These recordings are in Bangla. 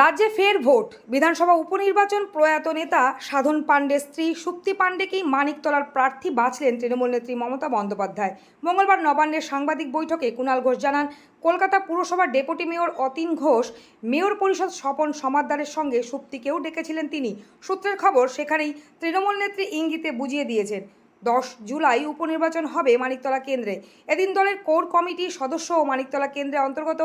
রাজ্যে ফের ভোট। বিধানসভা উপনির্বাচন প্রয়াত নেতা সাধন পাণ্ডে স্ত্রী সুপ্তি পাণ্ডেকেই মানিকতলার প্রার্থী বাছলেন তৃণমূল নেত্রী মমতা বন্দ্যোপাধ্যায়। মঙ্গলবার নবান্নের সাংবাদিক বৈঠকে কুণাল ঘোষ জানান, কলকাতা পুরসভার deputy mayor Atin Ghosh, mayor parishad Swapan সমাদ্দারের সঙ্গে সুপ্তিকেও ডেকেছিলেন তিনি। সূত্রের খবর, সেখানেই তৃণমূল নেত্রী ইঙ্গিতে বুঝিয়ে দিয়েছেন। দশ জুলাই উপনির্বাচন হবে মানিকতলা কেন্দ্রে। এদিন দলের কোর কমিটির সদস্য ও মানিকতলা কেন্দ্রে অন্তর্গত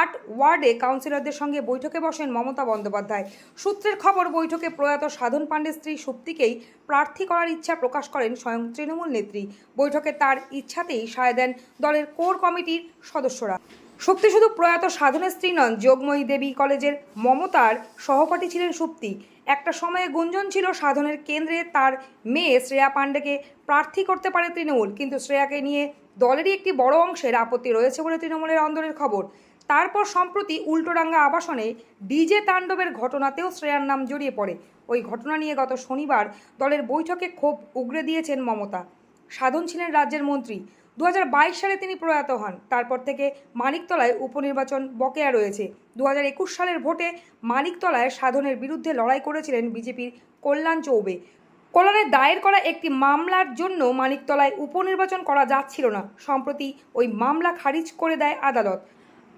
আট ওয়ার্ডে কাউন্সিলরদের সঙ্গে বৈঠকে বসেন মমতা বন্দ্যোপাধ্যায়। সূত্রের খবর, বৈঠকে প্রয়াত সাধন পাণ্ডে স্ত্রী সুপ্তিকেই প্রার্থী করার ইচ্ছা প্রকাশ করেন স্বয়ং তৃণমূল নেত্রী। বৈঠকে তার ইচ্ছাতেই সায় দেন দলের কোর কমিটির সদস্যরা। সুপ্তি শুধু প্রয়াত সাধনের স্ত্রী নন, যোগময়ী দেবী কলেজের মমতার সহপাঠী ছিলেন সুপ্তি। একটা সময়ে গুঞ্জন ছিল সাধনের কেন্দ্রে। তার মেয়ে শ্রেয়া পাণ্ডেকে প্রার্থী করতে পারে তৃণমূল, কিন্তু শ্রেয়াকে নিয়ে দলেরই একটি বড় অংশের আপত্তি রয়েছে বলে তৃণমূলের অন্দরের খবর। তারপর সম্প্রতি উল্টোডাঙ্গা আবাসনে ডিজে তাণ্ডবের ঘটনাতেও শ্রেয়ার নাম জড়িয়ে পড়ে। ওই ঘটনা নিয়ে গত শনিবার দলের বৈঠকে ক্ষোভ উগরে দিয়েছেন মমতা। সাধন ছিলেন রাজ্যের মন্ত্রী। দু হাজার বাইশ সালে তিনি প্রয়াত হন। তারপর থেকে মানিকতলায় উপনির্বাচন বকেয়া রয়েছে। দু হাজার একুশ সালের ভোটে মানিকতলায় সাধনের বিরুদ্ধে লড়াই করেছিলেন বিজেপির কল্যাণ চৌবে। কল্যাণের দায়ের করা একটি মামলার জন্য মানিকতলায় উপনির্বাচন করা যাচ্ছিল না। সম্প্রতি ওই মামলা খারিজ করে দেয় আদালত।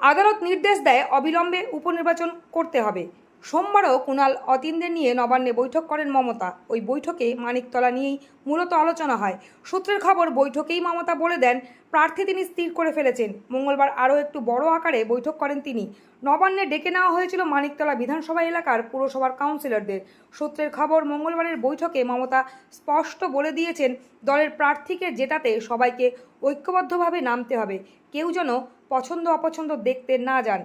আদালত নির্দেশ দেয় অবিলম্বে উপনির্বাচন করতে হবে। সোমবারও কুণাল অতীন্দ্রের নিয়ে নবান্নে বৈঠক করেন মমতা। ওই বৈঠকে মানিকতলা নিয়েই মূলত আলোচনা হয়। সূত্রের খবর, বৈঠকেই মমতা বলে দেন, প্রার্থী তিনি স্থির করে ফেলেছেন। মঙ্গলবার আরও একটু বড় আকারে বৈঠক করেন তিনি। নবান্নে ডেকে নেওয়া হয়েছিল মানিকতলা বিধানসভা এলাকার পুরসভার কাউন্সিলরদের। সূত্রের খবর, মঙ্গলবারের বৈঠকে মমতা স্পষ্ট বলে দিয়েছেন, দলের প্রার্থীকে জেতাতে সবাইকে ঐক্যবদ্ধভাবে নামতে হবে। কেউ যেন পছন্দ অপছন্দ দেখতে না যান।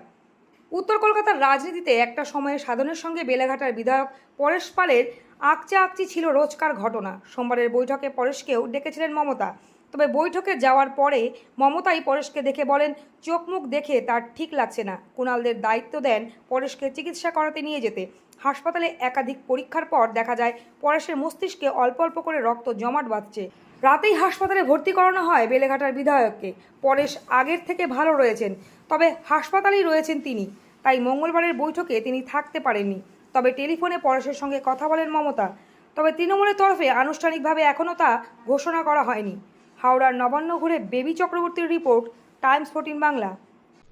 উত্তর কলকাতার রাজনীতিতে একটা সময়ে সাধনের সঙ্গে বেলেঘাটার বিধায়ক পরেশ পালের আকচা আকচি ছিল রোজকার ঘটনা। সোমবারের বৈঠকে পরেশকেও ডেকেছিলেন মমতা। তবে বৈঠকে যাওয়ার পরে মমতাই পরেশকে দেখে বলেন, চোখ মুখ দেখে তার ঠিক লাগছে না। কুণালদের দায়িত্ব দেন পরেশকে চিকিৎসা করাতে নিয়ে যেতে। হাসপাতালে একাধিক পরীক্ষার পর দেখা যায়, পরেশের মস্তিষ্কে অল্প অল্প করে রক্ত জমাট বাঁধছে। রাতেই হাসপাতালে ভর্তি করানো হয় বেলেঘাটার বিধায়ককে। পরেশ আগের থেকে ভালো রয়েছেন, তবে হাসপাতালেই রয়েছেন তিনি। তাই মঙ্গলবারের বৈঠকে তিনি থাকতে পারেননি। তবে টেলিফোনে পরেশের সঙ্গে কথা বলেন মমতা। তবে তৃণমূলের তরফে আনুষ্ঠানিকভাবে এখনও তা ঘোষণা করা হয়নি। হাওড়ার নবান্ন ঘুরে বেবি চক্রবর্তীর রিপোর্ট, টাইমস ফোর্টিন বাংলা।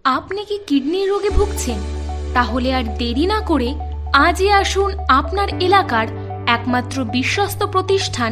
আপনি কি কিডনির রোগে ভুগছেন? তাহলে আর দেরি না করে আজই আসুন আপনার এলাকার একমাত্র বিশ্বস্ত প্রতিষ্ঠান